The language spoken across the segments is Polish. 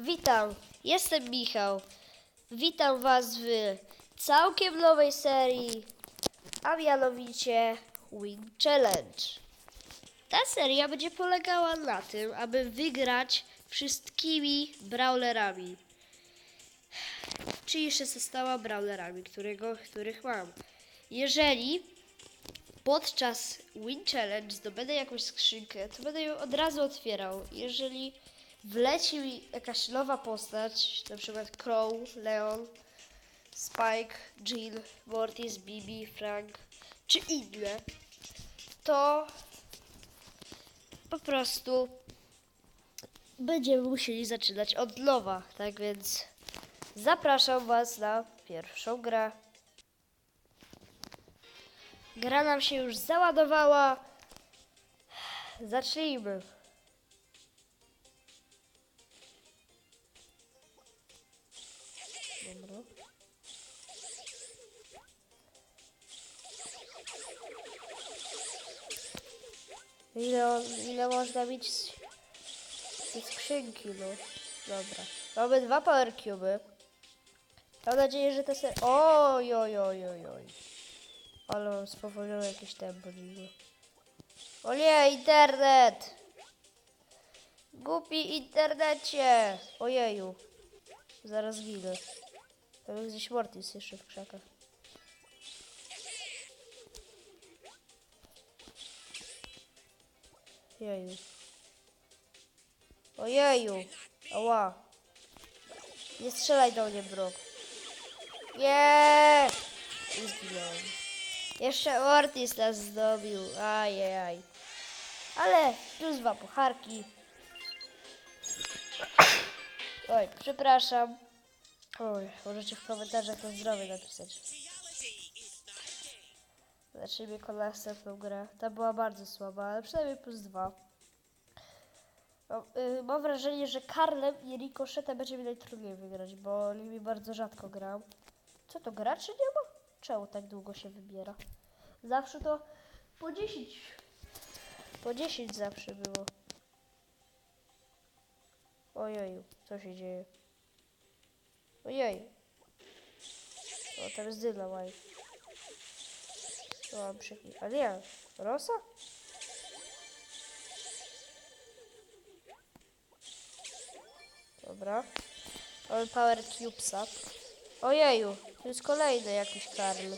Witam, jestem Michał. Witam Was w całkiem nowej serii, a mianowicie Wing Challenge. Ta seria będzie polegała na tym, aby wygrać wszystkimi brawlerami. Czyli 16 brawlerami, którego, których mam. Jeżeli podczas Win Challenge zdobędę jakąś skrzynkę, to będę ją od razu otwierał. Jeżeli wleci jakaś nowa postać, na przykład Crow, Leon, Spike, Jill, Mortis, Bibi, Frank, czy inne, to po prostu będziemy musieli zaczynać od nowa. Tak więc zapraszam Was na pierwszą grę. Gra nam się już załadowała. Zacznijmy. Dobra. Ile, ile można mieć z, z skrzynki, no. Dobra. Mamy dwa power cube. Mam nadzieję, że te ser... Oj, oj, oj, oj, oj. Ale mam spowolnione jakieś tempo dziwne. O nie, internet! Głupi internecie! Ojeju. Zaraz ginę. Jest gdzieś Mortis jeszcze w krzakach. Jeju. Ojeju. Ała. Nie strzelaj do mnie, Brock. Nie! Zginąłem. Jeszcze Ortiz nas zdobił. Ajajaj. Ale plus dwa pucharki. Oj, przepraszam. Oj, możecie w komentarzach na zdrowie napisać. Zacznijmy kon następną grę. Ta była bardzo słaba, ale przynajmniej plus dwa. Mam, y, mam wrażenie, że Karlem i Ricochetem będzie mi najtrudniej wygrać, bo nimi bardzo rzadko gram. Co to, graczy nie ma? Czemu tak długo się wybiera? Zawsze to po 10. Po 10 zawsze było. Ojeju, co się dzieje? Ojej. O, tam jest dyna maj. To mam przykli. A nie, Rosa? Dobra. Mamy Power Cubesa. Ojeju, to jest kolejny jakiś karl.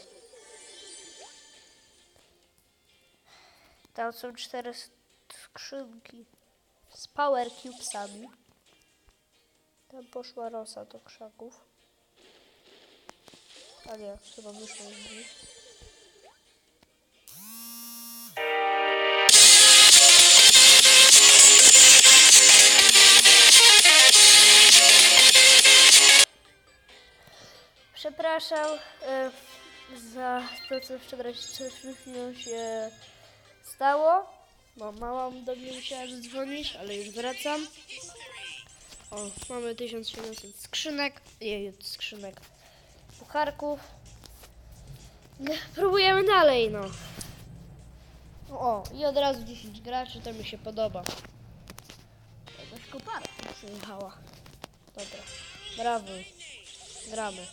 Tam są cztery skrzynki z Power Cubesami. Tam poszła Rosa do krzaków. A nie, chyba wyszło z nich. Przepraszam e, za to, co wczoraj się stało. Bo mama do mnie musiała zadzwonić, ale już wracam. O, mamy 1700 skrzynek. Jej, skrzynek. Pucharków. Próbujemy dalej, no. O, i od razu 10 graczy, to mi się podoba. Jakaś kopara przyjechała. Dobra, brawo. Gramy.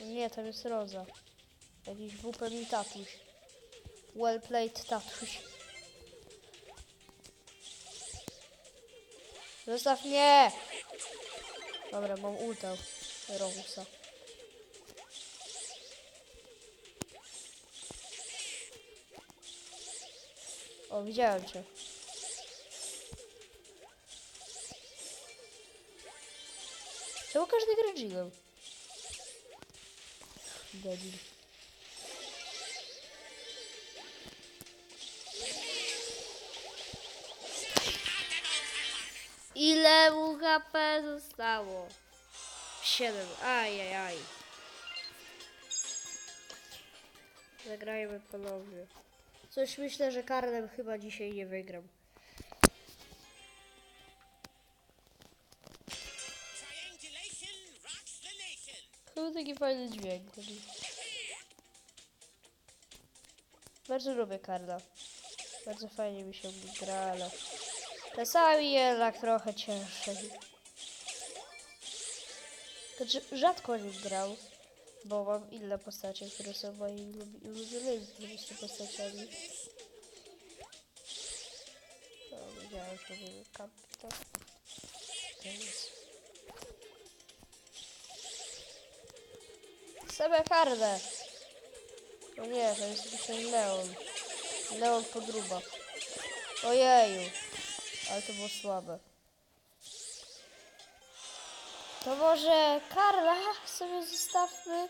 Nie, tam jest Roza. Jakiś WP mi tatuś. Well played tatuś. Zostaw mnie! Dobra, mam ulta Rogusa. O, widziałem cię. Czemu każdy gra? Debil. Ile mu HP zostało? 7. Ajajaj. Zagrajmy ponownie. Coś myślę, że karnem chyba dzisiaj nie wygram. To taki fajny dźwięk. Bardzo lubię Karla. Bardzo fajnie mi się gra, ale Czasami jednak trochę ciężej. Znaczy, rzadko nim grał, bo mam inne postacie, które są moimi lubi- ulubionymi postaciami. No, widziałem, że robimy kapitan. Same karne! No nie, to jest jakiś ten Leon. Leon podruba. Ojeju. Ale to było słabe. To może Karla sobie zostawmy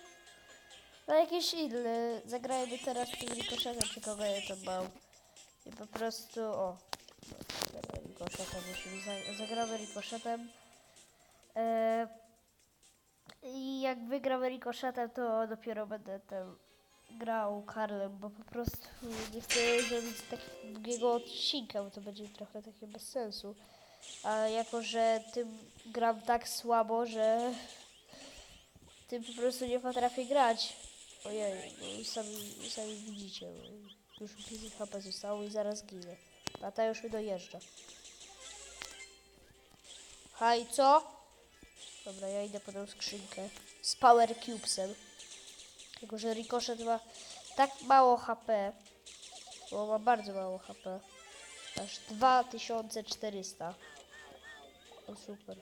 na jakiś inny. Zagrajmy teraz tym rikoszetem, czy kogo ja to mam. I po prostu, o. Rikoszetem za- zagramy rikoszetem. E, I jak wygramy rikoszetem, to dopiero będę tam grał Karlem, bo po prostu nie chcę zrobić takiego długiego odcinka, bo to będzie trochę takie bez sensu. A jako, że tym gram tak słabo, że tym po prostu nie potrafię grać. Ojej, no sami, sami widzicie, no, już 5 HP zostało i zaraz ginę. A ta już mi dojeżdża. Haj, co? Dobra, ja idę po tą skrzynkę z Power Cubesem. Tylko, że Ricochet ma tak mało HP, bo ma bardzo mało HP. Aż 2400. O super.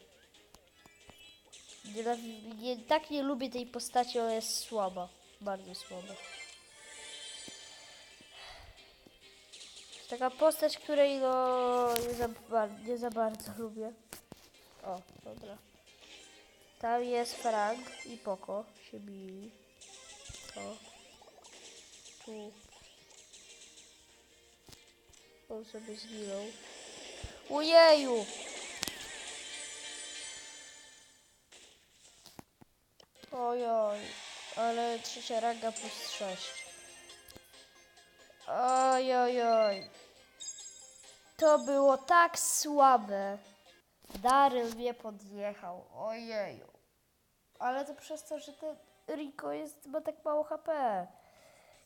Nie, nie, tak nie lubię tej postaci, ona jest słaba. Bardzo słaba. Taka postać, której no nie za, nie za bardzo lubię. O, dobra. Tam jest Frank i Poco się bili. O. Tu. On sobie zginął. Ojeju! Ojoj, ale trzecia ranga plus 6. Ojojoj. To było tak słabe. Daryl mnie podjechał. Ojeju. Ale to przez to, że ten Rico jest, ma tak mało HP.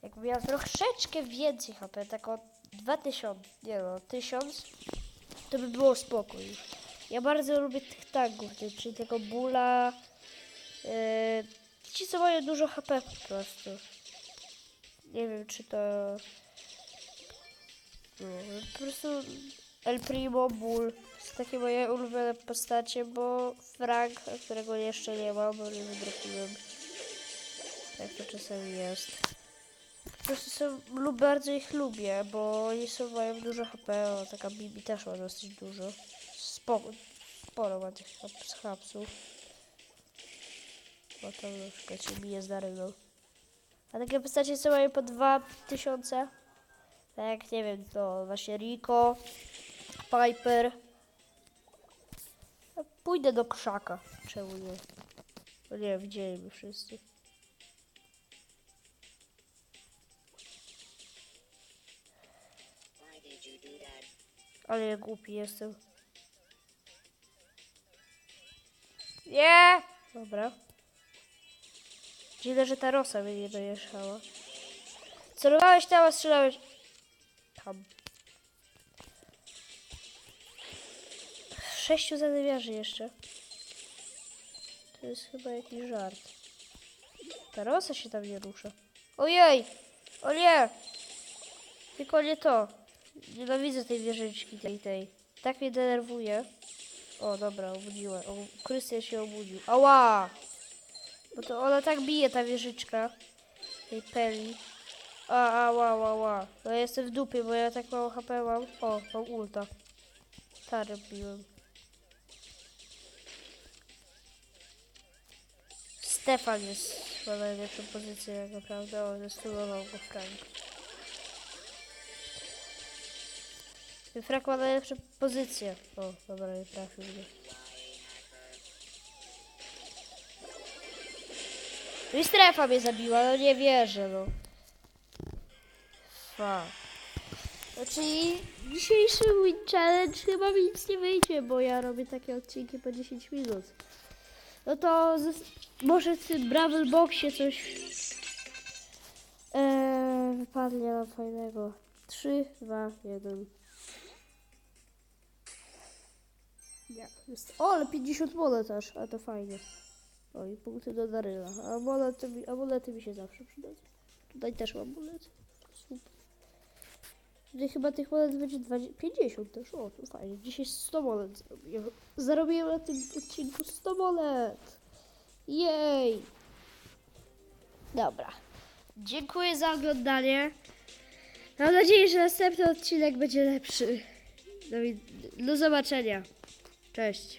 Jakby miał troszeczkę więcej HP, tak o 2000, nie no, 1000, to by było spokój. Ja bardzo lubię tych tagów, czyli tego bóla. Yy, ci co mają dużo HP po prostu. Nie wiem czy to... No, po prostu El Primo, Ból. To takie moje ulubione postacie, bo Frank, którego jeszcze nie mam, bo nie wydropiłem. Tak to czasami jest. Po prostu są, lub bardzo ich lubię, bo oni są, mają dużo HP, o, taka Bibi też ma dosyć dużo. Spoko, sporo ma tych hap- hapsów. Bo tam na przykład się bije z Daryną. A takie postacie co mają po 2000. Tak jak nie wiem, to właśnie Rico, Piper. A Pójdę do krzaka. Czemu nie? No nie, widzieliby wszyscy. Ale ja głupi jestem. Nie! Dobra. Dziwne, że ta rosa mnie nie dojechała. Celowałeś tam, a strzelałeś... Tam. Sześciu zadywiarzy jeszcze. To jest chyba jakiś żart. Ta rosa się tam nie rusza. Ojej! O nie! Tylko nie to. Nienawidzę tej wieżyczki tej tej. Tak mnie denerwuje. O, dobra, obudziła. O, Krystian się obudził. Ała! Bo to ona tak bije, ta wieżyczka. Tej peli. A, ała, ała, ała. No ja jestem w dupie, bo ja tak mało HP mam. O, mam ulta. Tarę biłem. Stefan jest ma najlepszą pozycję, jak naprawdę. O, zestulował go Frank. Frank ma najlepszą pozycję. O, dobra, nie trafił mnie. No i strefa mnie zabiła, no nie wierzę, no. Fuck. Znaczy, dzisiejszy win challenge chyba mi nic nie wyjdzie, bo ja robię takie odcinki po 10 minut. No to zas- może w tym Bravel Boxie coś eee, wypadnie nam fajnego. 3, 2, 1. Jest, o, ale 50 monet aż, a to fajnie. Oj, punkty do Daryla. A monety, mi- a monety mi się zawsze przydadzą. Tutaj też mam monety. Super. Tutaj chyba tych monet będzie 20, 50 też. O, to fajnie. Dzisiaj 100 monet zarobiłem. Zarobiłem na tym odcinku 100 monet. Jej! Dobra. Dziękuję za oglądanie. Mam nadzieję, że następny odcinek będzie lepszy. Do, wi- do zobaczenia. Cześć.